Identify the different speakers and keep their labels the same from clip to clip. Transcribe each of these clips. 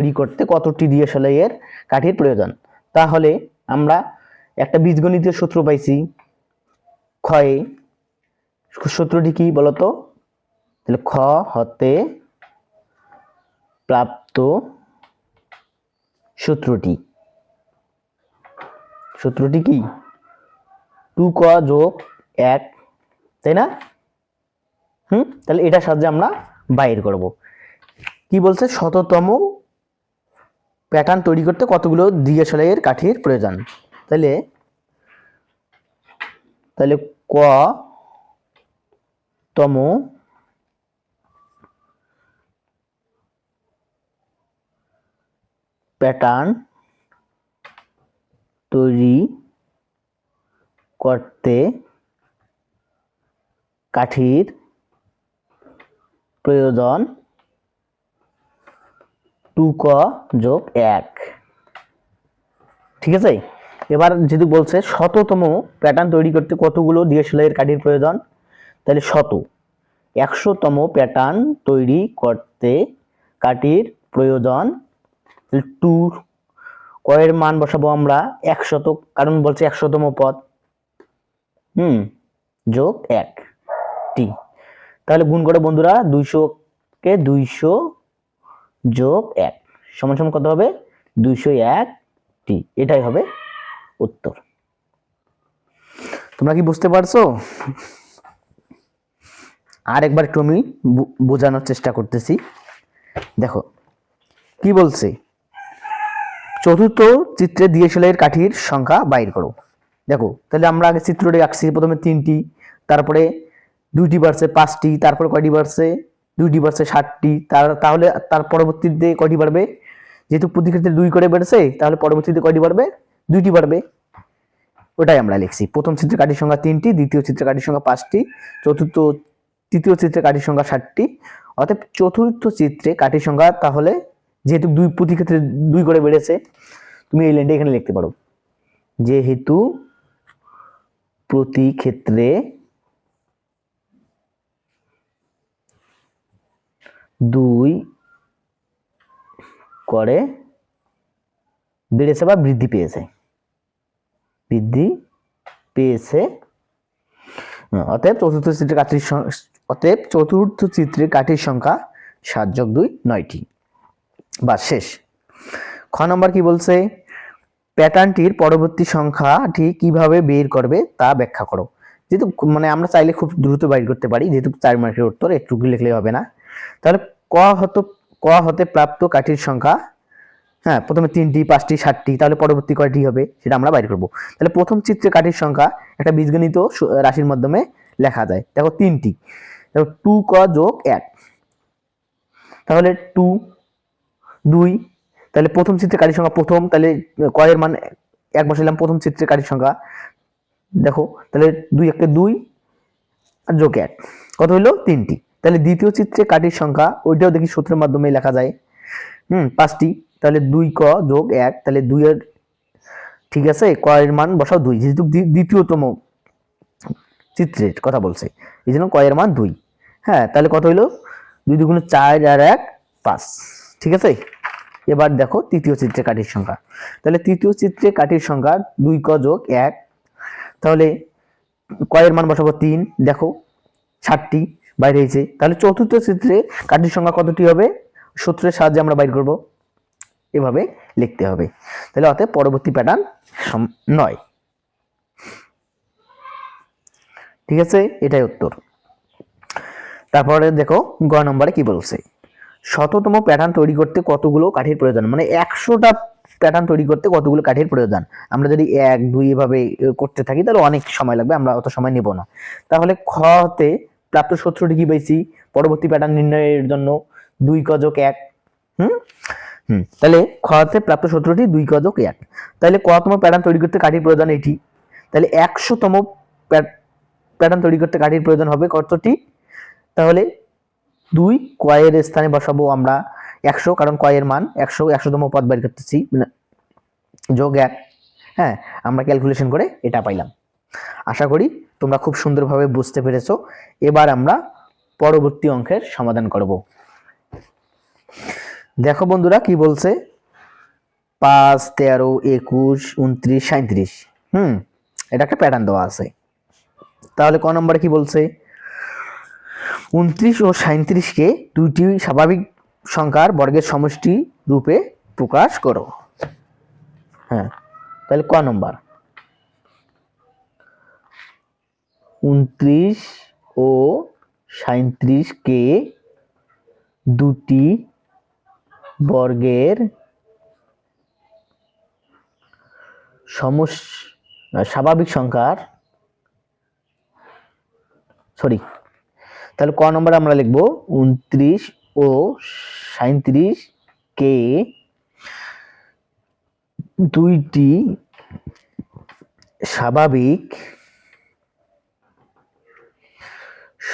Speaker 1: তৈরি করতে কতটি এর কাঠির প্রয়োজন? তাহলে আমরা একটা বীজগণিতের সূত্র পাইছি। ক্ষয়ে সূত্রটি কি বলতো? তাহলে খ হতে প্রাপ্ত সূত্রটি। সূত্রটি কি? টু ক যোগ এক, তাই না? হুম? তাহলে এটার সাহায্যে আমরা বাইর করব। কি বলছে? শততম প্যাটার্ন তৈরি করতে কতগুলো ডিএসএলআই এর কাঠির প্রয়োজন? তাহলে তাহলে ক তম প্যাটার্ন তৈরি করতে কাঠির প্রয়োজন টু ক যোগ এক। ঠিক আছে? এবার যেহেতু বলছে শততম প্যাটার্ন তৈরি করতে কতগুলো ডিএসএলআই এর কাঠির প্রয়োজন? তাহলে শত। একশোতম প্যাটার্ন তৈরি করতে কাঠির প্রয়োজন। টু কয়ের মান বসাবো আমরা একশত, কারণ বলছে একশোতম পদ। হুম, যোগ এক। টি তাহলে গুণ করে বন্ধুরা, দুইশো কে দুইশো যোগ এক। সমান সমান কত হবে? দুইশো এক টি। এটাই হবে উত্তর। তোমরা কি বুঝতে পারছ? আর একবার একটু আমি বোঝানোর চেষ্টা করতেছি। দেখো, কি বলছে? চতুর্থ চিত্রে ডিএসএলআই এর কাঠির সংখ্যা বাইর করো। দেখো, তাহলে আমরা আগে চিত্রটি আঁকছি, প্রথমে তিনটি, তারপরে দুইটি বাড়ছে পাঁচটি, তারপরে কয়টি বাড়ছে? দুইটি বাড়ছে ষাটটি, তার, তাহলে তার পরবর্তীতে কয়টি বাড়বে? যেহেতু প্রতি ক্ষেত্রে দুই করে বেড়েছে, তাহলে পরবর্তীতে কয়টি বাড়বে? দুইটি বাড়বে। ওটাই আমরা লিখছি। প্রথম চিত্রে কাঠির সংখ্যা তিনটি, দ্বিতীয় চিত্রে কাঠির সংখ্যা পাঁচটি, চতুর্থ, তৃতীয় চিত্রে কাঠির সংখ্যা ষাটটি অর্থাৎ চতুর্থ চিত্রে কাঠির সংখ্যা তাহলে যেহেতু দুই প্রতি ক্ষেত্রে দুই করে বেড়েছে, তুমি এই লাইনটা এখানে লিখতে পারো। যেহেতু প্রতি ক্ষেত্রে দুই করে বেড়েছে বা বৃদ্ধি পেয়েছে। বৃদ্ধি পেয়েছে। অতএব চতুর্থ চিত্রে কাঠির অতএব চতুর্থ চিত্রে কাঠির সংখ্যা সাত যোগ দুই নয়টি। বা শেষ। খ নম্বর কি বলছে? প্যাটার্নটির পরবর্তী সংখ্যাটি কীভাবে বের করবে তা ব্যাখ্যা করো। যেহেতু মানে আমরা চাইলে খুব দ্রুত বাইর করতে পারি, যেহেতু চার মার্কের উত্তর, একটু লিখলে হবে না। তাহলে ক হত ক হতে প্রাপ্ত কাঠির সংখ্যা হ্যাঁ প্রথমে তিনটি, পাঁচটি, সাতটি, তাহলে পরবর্তী কয়টি হবে সেটা আমরা বাইর করব। তাহলে প্রথম চিত্রে কাঠির সংখ্যা একটা বীজগণিত রাশির মাধ্যমে লেখা যায়। দেখো তিনটি, দেখো টু ক যোগ এক। তাহলে টু, দুই, তাহলে প্রথম চিত্রে কাঠির সংখ্যা প্রথম, তাহলে কয়ের মান এক বসাইলাম প্রথম চিত্রে কাঠির সংখ্যা, দেখো, তাহলে দুই একে দুই আর যোগ এক। কত হইল? তিনটি। তাহলে দ্বিতীয় চিত্রে কাঠির সংখ্যা, ওইটাও দেখি সূত্রের মাধ্যমে লেখা যায়। হুম, পাঁচটি, তাহলে দুই ক যোগ এক, তাহলে দুইয়ের, ঠিক আছে কয়ের মান বসাও দুই, যেহেতু দ্বি- দ্বিতীয়তম চিত্রের কথা বলছে, এই জন্য কয়ের মান দুই। হ্যাঁ তাহলে কত হইল? দুই দুগুণ চার আর এক, পাঁচ, ঠিক আছে? এবার দেখো তৃতীয় চিত্রে কাঠির সংখ্যা, তাহলে তৃতীয় চিত্রে কাঠির সংখ্যা দুই ক যোগ এক, তাহলে কয়ের মান বসাবো তিন, দেখো, ষাটটি বাইরে হয়েছে তাহলে চতুর্থ চিত্রে কাঠির সংখ্যা কতটি হবে? সূত্রের সাহায্যে আমরা বাইর করব। এভাবে লিখতে হবে। তাহলে অতএব পরবর্তী প্যাটার্ন নয়। ঠিক আছে? এটাই উত্তর। তারপরে দেখো, গ নম্বরে কি বলছে? শততম প্যাটার্ন তৈরি করতে কতগুলো কাঠির প্রয়োজন? মানে একশোটা প্যাটার্ন তৈরি করতে কতগুলো কাঠির প্রয়োজন? আমরা যদি এক, দুই এভাবে করতে থাকি, তাহলে অনেক সময় লাগবে, আমরা অত সময় নেব না। তাহলে খ প্রাপ্ত সূত্রটি কি পেয়েছি পরবর্তী প্যাটার্ন নির্ণয়ের জন্য দুই কজক এক। হুম? হুম, তাহলে খ প্রাপ্ত সূত্রটি দুই কজক এক। তাহলে কতম প্যাটার্ন তৈরি করতে কাঠির প্রয়োজন এটি। তাহলে একশোতম প্যাটার্ন তৈরি করতে কাঠির প্রয়োজন হবে কতটি? তাহলে দুই কয়ের স্থানে বসাবো আমরা একশো, কারণ কয়ের মান একশো একশোতম পদ বের করতেছি মানে যোগ এক। হ্যাঁ আমরা ক্যালকুলেশন করে এটা পাইলাম। আশা করি তোমরা খুব সুন্দরভাবে বুঝতে পেরেছ। এবার আমরা পরবর্তী অঙ্কের সমাধান করব। দেখো বন্ধুরা কি বলছে? পাঁচ, তেরো, একুশ, উনত্রিশ সাঁত্রিশ হুম, এটা একটা প্যাটার্ন দেওয়া আছে। তাহলে ক নম্বরে কি বলছে? উনত্রিশ ও সাঁত্রিশকে দুইটি স্বাভাবিক সংখ্যার বর্গের সমষ্টি রূপে প্রকাশ করো। হ্যাঁ তাহলে ক নম্বর? উনত্রিশ ও সাঁত্রিশকে দুটি বর্গের সমস স্বাভাবিক সংখ্যার, সরি, তাহলে ক নম্বরে আমরা লিখব উনত্রিশ ও সাঁত্রিশ কে দুইটি স্বাভাবিক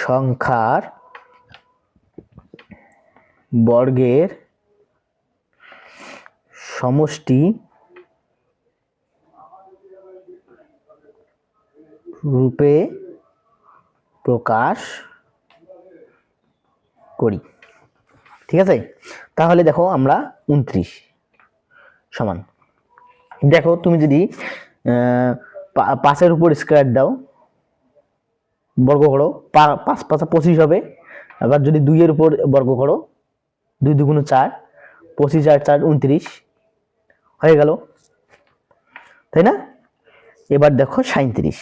Speaker 1: সংখ্যার বর্গের সমষ্টি রূপে প্রকাশ করি। ঠিক আছে? তাহলে দেখো আমরা উনত্রিশ সমান। দেখো তুমি যদি পাঁচের উপর স্কোয়ার দাও বর্গ করো, পাঁচ, পাঁচা পঁচিশ হবে। আবার যদি দুইয়ের উপর বর্গ করো, দুই দুগুণ চার, পঁচিশ আর চার উনত্রিশ, হয়ে গেল। তাই না? এবার দেখো সাঁত্রিশ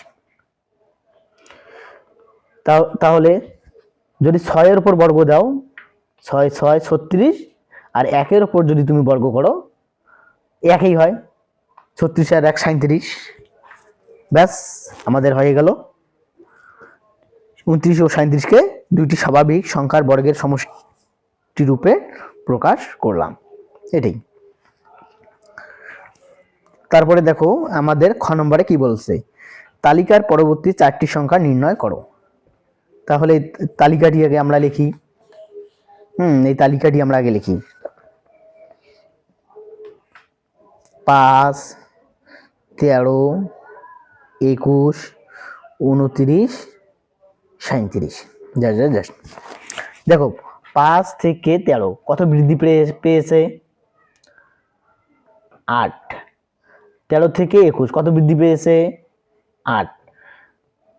Speaker 1: তাহলে যদি ছয়ের উপর বর্গ দাও, ছয় ছয়, ছত্রিশ, আর একের উপর যদি তুমি বর্গ করো, একই হয়, ছত্রিশ আর এক সাঁত্রিশ ব্যাস, আমাদের হয়ে গেল। উনত্রিশ ও সাঁত্রিশকে দুইটি স্বাভাবিক সংখ্যার বর্গের সমষ্টি রূপে প্রকাশ করলাম। এটাই। তারপরে দেখো, আমাদের খ নম্বরে কি বলছে? তালিকার পরবর্তী চারটি সংখ্যা নির্ণয় করো। তাহলে তালিকাটি আগে আমরা লিখি। হুম, এই তালিকাটি আমরা আগে লিখি। পাঁচ, তেরো, একুশ, উনত্রিশ সাঁত্রিশ যা যা যা দেখো, পাঁচ থেকে তেরো, কত বৃদ্ধি পেয়ে- পেয়েছে? আট। তেরো থেকে একুশ, কত বৃদ্ধি পেয়েছে? আট।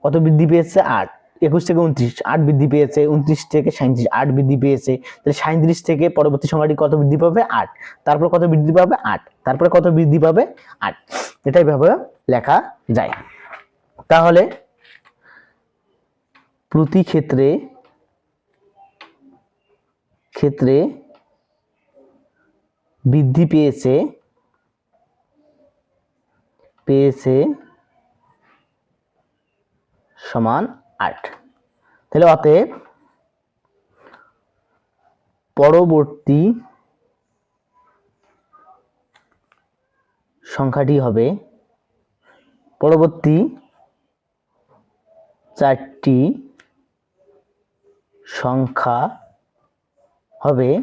Speaker 1: কত বৃদ্ধি পেয়েছে? আট। একুশ থেকে উনত্রিশ আট বৃদ্ধি পেয়েছে উনত্রিশ থেকে সাঁত্রিশ আট বৃদ্ধি পেয়েছে। তাহলে সাঁত্রিশ থেকে পরবর্তী সময়টি কত বৃদ্ধি পাবে? আট। তারপর কত বৃদ্ধি পাবে? আট। তারপরে কত বৃদ্ধি পাবে? আট। এটাই ভাবে লেখা যায়। তাহলে প্রতি ক্ষেত্রে ক্ষেত্রে বৃদ্ধি পেয়েছে পেয়েছে সমান আট। তাহলে অতএব পরবর্তী সংখ্যাটি হবে, পরবর্তী চারটি সংখ্যা হবে,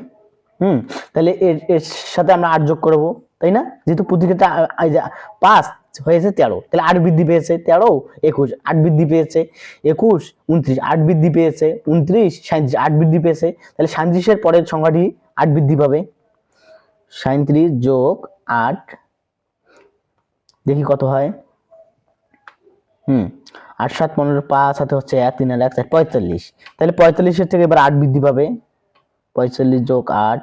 Speaker 1: হুম, তাহলে এর এর সাথে আমরা আট যোগ করব, তাই না? যেহেতু প্রতি ক্ষেত্রে, আ- আ- এই যে পাঁচ হয়েছে তেরো, তাহলে আট বৃদ্ধি পেয়েছে তেরো, একুশ, আট বৃদ্ধি পেয়েছে একুশ, উনত্রিশ, আট বৃদ্ধি পেয়েছে উনত্রিশ সাঁত্রিশ আট বৃদ্ধি পেয়েছে, তাহলে সাঁত্রিশের পরের সংখ্যাটি আট বৃদ্ধি পাবে। সাঁত্রিশ যোগ আট, দেখি কত হয়, হুম আট সাত পনেরো পাঁচ হাতে হচ্ছে এক, তিন আর এক, চার, পঁয়তাল্লিশ। তাহলে পঁয়তাল্লিশের থেকে এবার আট বৃদ্ধি পাবে। পঁয়তাল্লিশ যোগ আট।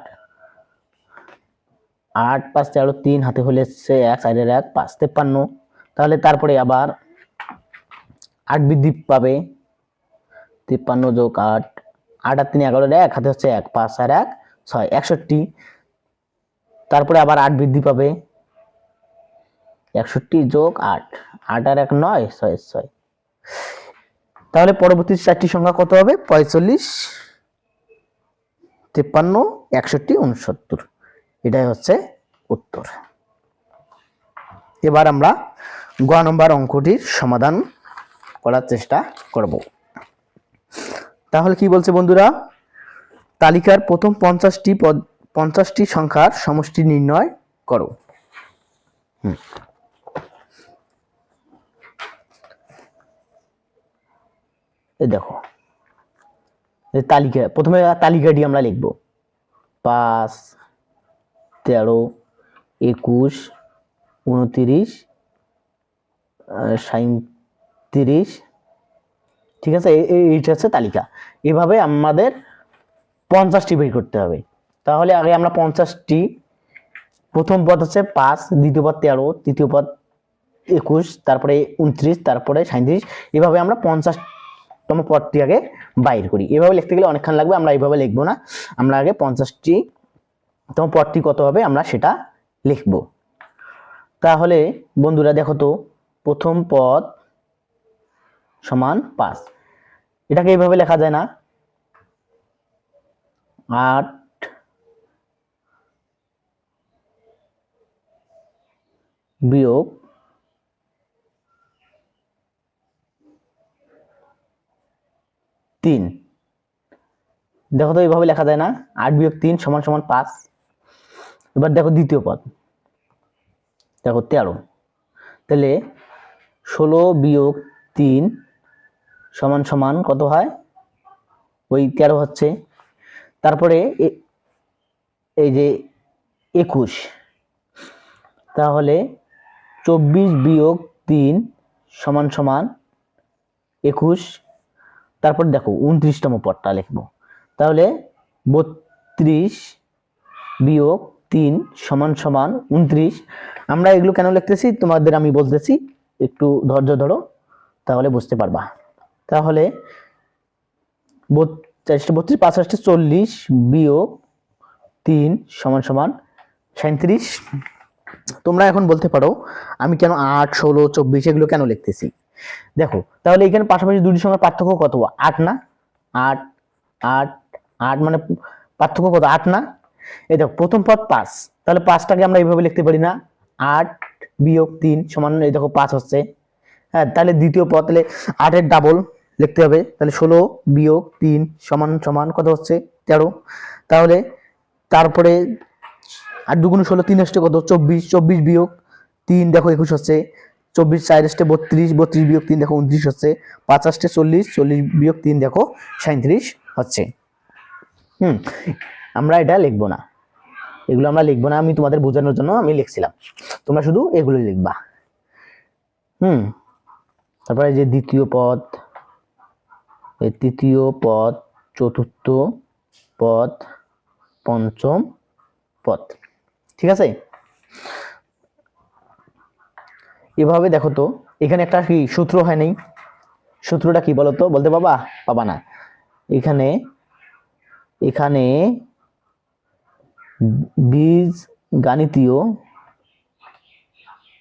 Speaker 1: আট পাঁচ তেরো তিন, হাতে হলে হচ্ছে এক চারের এক, পাঁচ, তেপ্পান্ন। তাহলে তারপরে আবার আট বৃদ্ধি পাবে। তিপ্পান্ন যোগ আট। আট আর তিন এগারোর এক, হাতে হচ্ছে এক, পাঁচ আর এক, ছয়, একষট্টি। তারপরে আবার আট বৃদ্ধি পাবে। একষট্টি যোগ আট। আট আর এক নয়, ছয় ছয়। তাহলে পরবর্তী চারটি সংখ্যা কত হবে? পঁয়তাল্লিশ, তিপ্পান্ন, একষট্টি, উনসত্তর। এটাই হচ্ছে উত্তর। এবার আমরা গ নম্বর অঙ্কটির সমাধান করার চেষ্টা করব। তাহলে কি বলছে বন্ধুরা? তালিকার প্রথম পঞ্চাশটি পঞ্চাশটি সংখ্যার সমষ্টি নির্ণয় করো। হুম। দেখো। তালিকা, প্রথমে তালিকাটি আমরা লিখব। পাঁচ, তেরো, একুশ, উনতিরিশ সাঁত্রিশ ঠিক আছে? এইটা হচ্ছে তালিকা। এভাবে আমাদের পঞ্চাশটি বের করতে হবে। তাহলে আগে আমরা পঞ্চাশটি, প্রথম পদ হচ্ছে পাঁচ, দ্বিতীয় পদ তেরো, তৃতীয় পদ একুশ, তারপরে উনত্রিশ, তারপরে সাঁত্রিশ এভাবে আমরা পঞ্চাশতম পদটি আগে বাইর করি। এভাবে লিখতে গেলে অনেকক্ষণ লাগবে, আমরা এইভাবে লিখব না। আমরা আগে পঞ্চাশটি তম পদটি কত হবে আমরা সেটা লিখব। তাহলে বন্ধুরা দেখো তো, প্রথম পদ সমান পাঁচ। এটাকে এইভাবে লেখা যায় না। আট, বিয়োগ তিন। দেখো তো এইভাবে লেখা যায় না? আট বিয়োগ তিন সমান সমান পাঁচ। এবার দেখো দ্বিতীয় পদ। দেখো তেরো। তাহলে ষোলো বিয়োগ তিন সমান সমান কত হয়? ওই তেরো হচ্ছে। তারপরে এই যে একুশ। তাহলে চব্বিশ বিয়োগ তিন সমান সমান একুশ তারপর দেখো উনত্রিশতম পদটা লিখব। তাহলে বত্রিশ বিয়োগ তিন সমান সমান উনত্রিশ। আমরা এগুলো কেন লিখতেছি? তোমাদের আমি বলতেছি, একটু ধৈর্য ধরো, তাহলে বুঝতে পারবা। তাহলে বত্রিশটা বত্রিশ পাঁচষট্টি চল্লিশ বিয়োগ তিন সমান সমান সাঁত্রিশ তোমরা এখন বলতে পারো, আমি কেন আট, ষোলো, চব্বিশ এগুলো কেন লিখতেছি? দেখো, তাহলে এখানে পাশাপাশি দুটি সঙ্গে পার্থক্য কত? আট না? আট আট আট মানে পার্থক্য কত? আট না? এই দেখো, প্রথম পদ পাঁচ। তাহলে পাঁচটাকে আমরা এইভাবে লিখতে পারি না। আট বিয়োগ তিন সমান, এই দেখো পাঁচ হচ্ছে। হ্যাঁ তাহলে দ্বিতীয় পদ, তাহলে আটের ডাবল লিখতে হবে। তাহলে ষোলো বিয়োগ তিন সমান সমান কত হচ্ছে? তেরো। তাহলে তারপরে আর দুগুণ ষোলো, তিন আসতে কত? চব্বিশ। চব্বিশ বিয়োগ তিন, দেখো একুশ হচ্ছে। চব্বিশ চার বত্রিশ বত্রিশ বিয়োগ তিন, দেখো উনত্রিশ হচ্ছে। পাঁচ চল্লিশ চল্লিশ বিয়োগ তিন, দেখো সাঁত্রিশ হচ্ছে। হুম, আমরা এটা লিখব না। এগুলো আমরা লিখব না, আমি তোমাদের বোঝানোর জন্য আমি লিখছিলাম। তোমরা শুধু এগুলো লিখবা। হুম, তারপরে যে দ্বিতীয় পদ তৃতীয় পদ, চতুর্থ পদ, পঞ্চম পদ। ঠিক আছে? এভাবে দেখো তো, এখানে একটা কি সূত্র হয় নাই? সূত্রটা কি বলতো? বলতে পাবা পাবা না। এখানে এখানে বীজ গাণিতীয়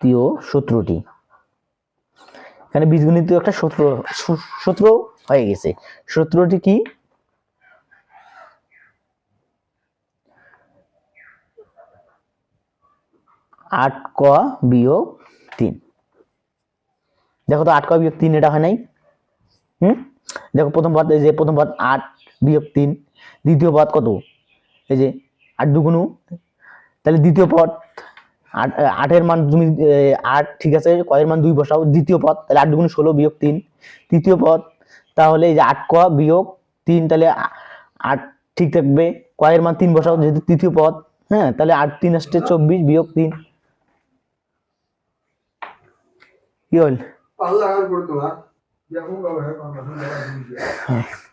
Speaker 1: তীয় সূত্রটি। এখানে বীজগণিতীয় একটা সূত্র সূত্র হয়ে গেছে। সূত্রটি কি? আট ক বিয়োগ তিন। দেখো তো আট ক বিয়োগ তিন, এটা হয় নাই? হুম? দেখো প্রথম পদ, এই যে প্রথম পদ আট বিয়োগ তিন, দ্বিতীয় পদ কত? এই যে আট দুগুণু। তাহলে দ্বিতীয় পদ, আট আটের মান তুমি আট, ঠিক আছে, কয়ের মান দুই বসাও, দ্বিতীয় পদ, তাহলে আট দুগুণে ষোলো বিয়োগ তিন। তৃতীয় পদ, তাহলে এই যে আট ক বিয়োগ তিন, তাহলে আট ঠিক থাকবে, কয়ের মান তিন বসাও, যেহেতু তৃতীয় পদ হ্যাঁ তাহলে আট তিন আসছে চব্বিশ বিয়োগ তিন। কি হল?
Speaker 2: হয়,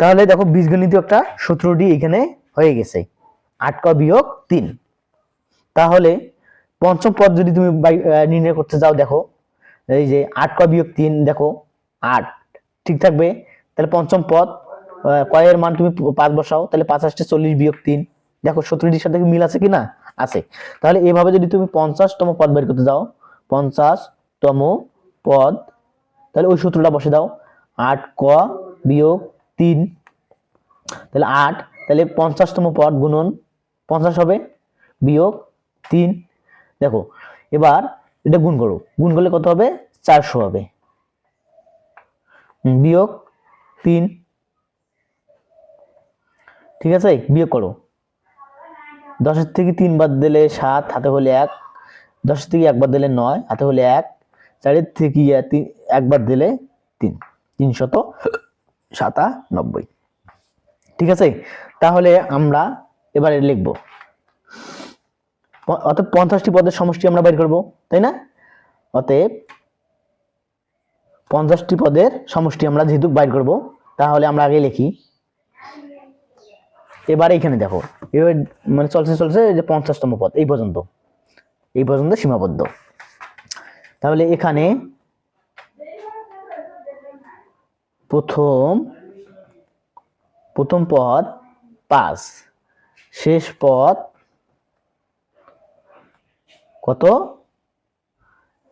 Speaker 1: তাহলে দেখো বীজগণিত একটা সূত্রটি এখানে হয়ে গেছে। আট ক বিয়োগ তিন। তাহলে পঞ্চম পদ যদি তুমি নির্ণয় করতে যাও, দেখো। এই যে আট ক বিয়োগ তিন, দেখো, আট। ঠিক থাকবে? তাহলে পঞ্চম পদ কয়ের মান তুমি পাঁচ বসাও, তাহলে পাঁচ আসতে চল্লিশ বিয়োগ তিন। দেখো, সূত্রটির সাথে মিল আছে কি না? আছে। তাহলে এভাবে যদি তুমি পঞ্চাশতম পদ বের করতে যাও, পঞ্চাশতম পদ তাহলে ওই সূত্রটা বসে দাও। আট ক বিয়োগ তিন। তাহলে আট, তাহলে পঞ্চাশতম পদ গুণন পঞ্চাশ হবে, বিয়োগ তিন। দেখো, এবার এটা গুণ করো। গুণ করলে কত হবে? চারশো হবে। বিয়োগ তিন। ঠিক আছে? বিয়োগ করো। দশের থেকে তিন বাদ দিলে সাত, হাতে হলে এক। দশের থেকে একবার দিলে নয়, হাতে হলে এক। চারের থেকে তিন একবার দিলে তিন, তিনশত সাতানব্বই। ঠিক আছে? তাহলে আমরা এবারে লিখব। অতএব পঞ্চাশটি পদের সমষ্টি আমরা বের করব, তাই না? অতএব পঞ্চাশটি পদের সমষ্টি আমরা যেহেতু বাইর করব, তাহলে আমরা আগে লিখি। এবার এখানে দেখো, এবার মানে চলছে চলছে যে পঞ্চাশতম পদ, এই পর্যন্ত। এই পর্যন্ত সীমাবদ্ধ। তাহলে এখানে প্রথম প্রথম পদ পাঁচ। শেষ পদ কত?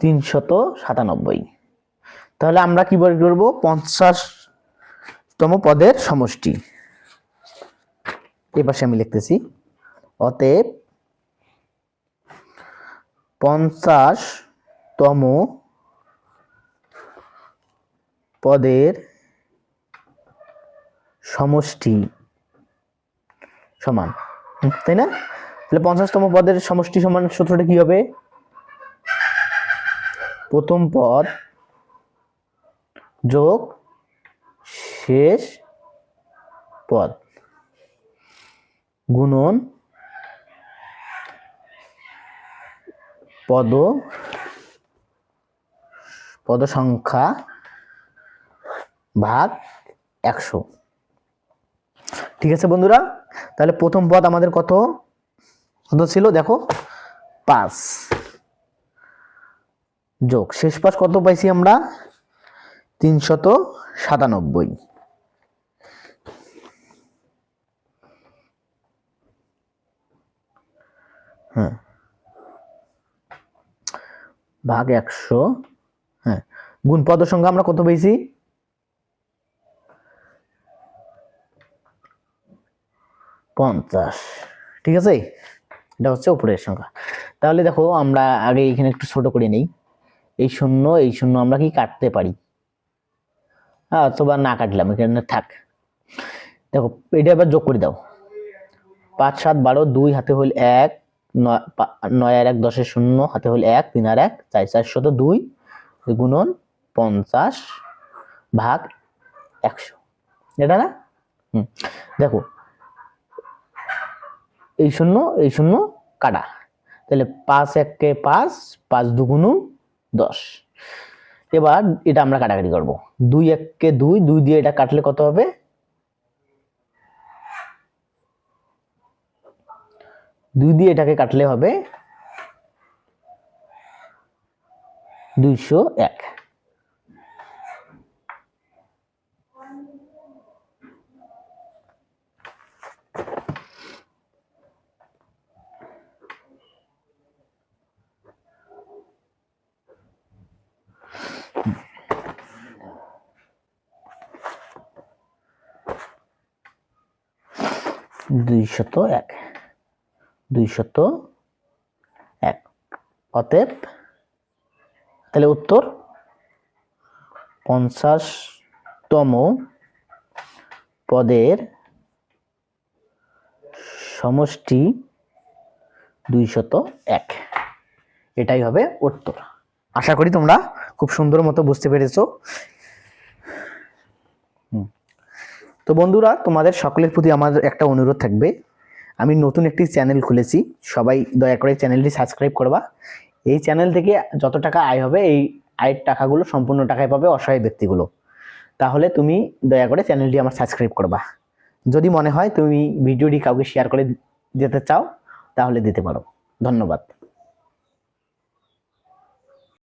Speaker 1: তিনশত সাতানব্বই। তাহলে আমরা কি বের করব পঞ্চাশতম পদের সমষ্টি। এই পাশে আমি লিখতেছি, অতএব পঞ্চাশতম পদের সমষ্টি সমান তাই না? তাহলে পঞ্চাশতম পদের সমষ্টি সমান সূত্রটা কি হবে? প্রথম পদ যোগ শেষ পদ গুণন পদ পদ সংখ্যা ভাগ একশো। ঠিক আছে বন্ধুরা? তাহলে প্রথম পদ আমাদের কত? কত ছিল? দেখো, পাঁচ। যোগ, শেষ পাশ কত পাইছি আমরা? তিনশত সাতানব্বই। হ্যাঁ। ভাগ একশো। হ্যাঁ গুণ পদ সংখ্যা আমরা কত পেয়েছি? পঞ্চাশ। ঠিক আছে? এটা হচ্ছে উপরের সংখ্যা। তাহলে দেখো, আমরা আগে এখানে একটু ছোট করে নেই। এই শূন্য এই শূন্য আমরা কি কাটতে পারি? অথবা না কাটলাম, এখানে থাক। দেখো, এটা এবার যোগ করে দাও। পাঁচ, সাত, বারো, দুই, হাতে হইল এক, নয় নয় আর এক, দশের শূন্য, হাতে হইল এক, তিন আর এক, চার চার, শত দুই গুণন পঞ্চাশ ভাগ একশো। এটা না? হুম। দেখো, এই শূন্য এই শূন্য কাটা। তাহলে পাঁচ এককে পাঁচ পাঁচ দুগুণ দশ। এবার এটা আমরা কাটাকাটি করব। দুই এককে দুই দুই দিয়ে এটা কাটলে কত হবে? দুই দিয়ে এটাকে কাটলে হবে দুইশো এক। দুইশত এক। দুইশত এক। অতএব, তাহলে উত্তর পঞ্চাশতম পদের সমষ্টি দুইশত এক। এটাই হবে উত্তর। আশা করি তোমরা খুব সুন্দর মতো বুঝতে পেরেছ হুম। তো বন্ধুরা, তোমাদের সকলের প্রতি আমার একটা অনুরোধ থাকবে। আমি নতুন একটি চ্যানেল খুলেছি, সবাই দয়া করে চ্যানেলটি সাবস্ক্রাইব করবা। এই চ্যানেল থেকে যত টাকা আয় হবে, এই আয়ের টাকাগুলো, সম্পূর্ণ টাকায় পাবে অসহায় ব্যক্তিগুলো। তাহলে তুমি দয়া করে চ্যানেলটি আমার সাবস্ক্রাইব করবা। যদি মনে হয় তুমি ভিডিওটি কাউকে শেয়ার করে দিতে চাও, তাহলে দিতে পারো। ধন্যবাদ।